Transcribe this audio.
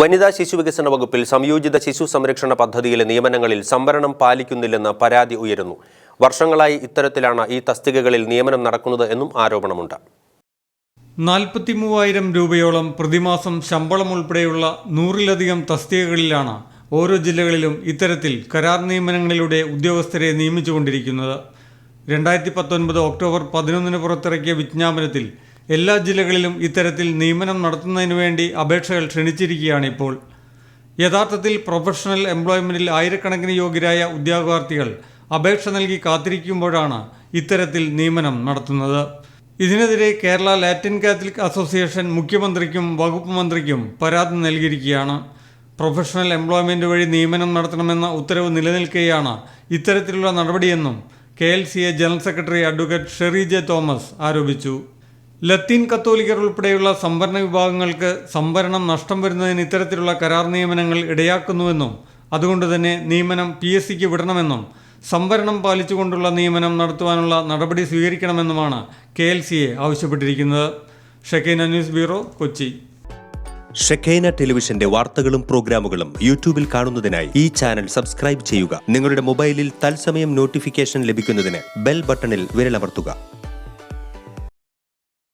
വനിതാ ശിശു വികസന വകുപ്പിൽ സംയോജിത ശിശു സംരക്ഷണ പദ്ധതിയിലെ നിയമനങ്ങളിൽ സംവരണം പാലിക്കുന്നില്ലെന്ന് പരാതി ഉയരുന്നു. വർഷങ്ങളായി ഇത്തരത്തിലാണ് ഈ തസ്തികകളിൽ നിയമനം നടക്കുന്നത് എന്നും ആരോപണമുണ്ട്. നാൽപ്പത്തി മൂവായിരം രൂപയോളം പ്രതിമാസം ശമ്പളം ഉൾപ്പെടെയുള്ള നൂറിലധികം തസ്തികകളിലാണ് ഓരോ ജില്ലകളിലും ഇത്തരത്തിൽ കരാർ നിയമനങ്ങളിലൂടെ ഉദ്യോഗസ്ഥരെ നിയമിച്ചുകൊണ്ടിരിക്കുന്നത്. രണ്ടായിരത്തി പത്തൊൻപത് ഒക്ടോബർ പതിനൊന്നിന് പുറത്തിറക്കിയ വിജ്ഞാപനത്തിൽ എല്ലാ ജില്ലകളിലും ഇത്തരത്തിൽ നിയമനം നടത്തുന്നതിനു വേണ്ടി അപേക്ഷകൾ ക്ഷണിച്ചിരിക്കുകയാണ് ഇപ്പോൾ യഥാർത്ഥത്തിൽ പ്രൊഫഷണൽ എംപ്ലോയ്മെന്റിൽ ആയിരക്കണക്കിന് യോഗ്യരായ ഉദ്യോഗാർത്ഥികൾ അപേക്ഷ നൽകി കാത്തിരിക്കുമ്പോഴാണ് ഇത്തരത്തിൽ നിയമനം നടത്തുന്നത്. ഇതിനെതിരെ കേരള ലാറ്റിൻ കാത്തലിക് അസോസിയേഷൻ മുഖ്യമന്ത്രിക്കും വകുപ്പ് മന്ത്രിക്കും പരാതി നൽകിയിരിക്കുകയാണ്. പ്രൊഫഷണൽ എംപ്ലോയ്മെന്റ് വഴി നിയമനം നടത്തണമെന്ന ഉത്തരവ് നിലനിൽക്കുകയാണ് ഇത്തരത്തിലുള്ള നടപടിയെന്നും K L C A general secretary advocate Sherry J Thomas ആരോപിച്ചു. ലത്തീൻ കത്തോലിക്കർ ഉൾപ്പെടെയുള്ള സംവരണ വിഭാഗങ്ങൾക്ക് സംവരണം നഷ്ടം വരുന്നതിന് ഇത്തരത്തിലുള്ള കരാർ നിയമനങ്ങൾ ഇടയാക്കുന്നുവെന്നും അതുകൊണ്ട് തന്നെ നിയമനം പി എസ് സിക്ക് വിടണമെന്നും സംവരണം പാലിച്ചുകൊണ്ടുള്ള നിയമനം നടത്തുവാനുള്ള നടപടി സ്വീകരിക്കണമെന്നുമാണ് കെ എൽ സി എ ആവശ്യപ്പെട്ടിരിക്കുന്നത്. Shekinah news bureau Kochi. Shekinah ടെലിവിഷന്റെ വാർത്തകളും പ്രോഗ്രാമുകളും യൂട്യൂബിൽ കാണുന്നതിനായി ഈ ചാനൽ സബ്സ്ക്രൈബ് ചെയ്യുക. നിങ്ങളുടെ മൊബൈലിൽ തത്സമയം നോട്ടിഫിക്കേഷൻ ലഭിക്കുന്നതിന് ബെൽ ബട്ടണിൽ വിരലമർത്തുക.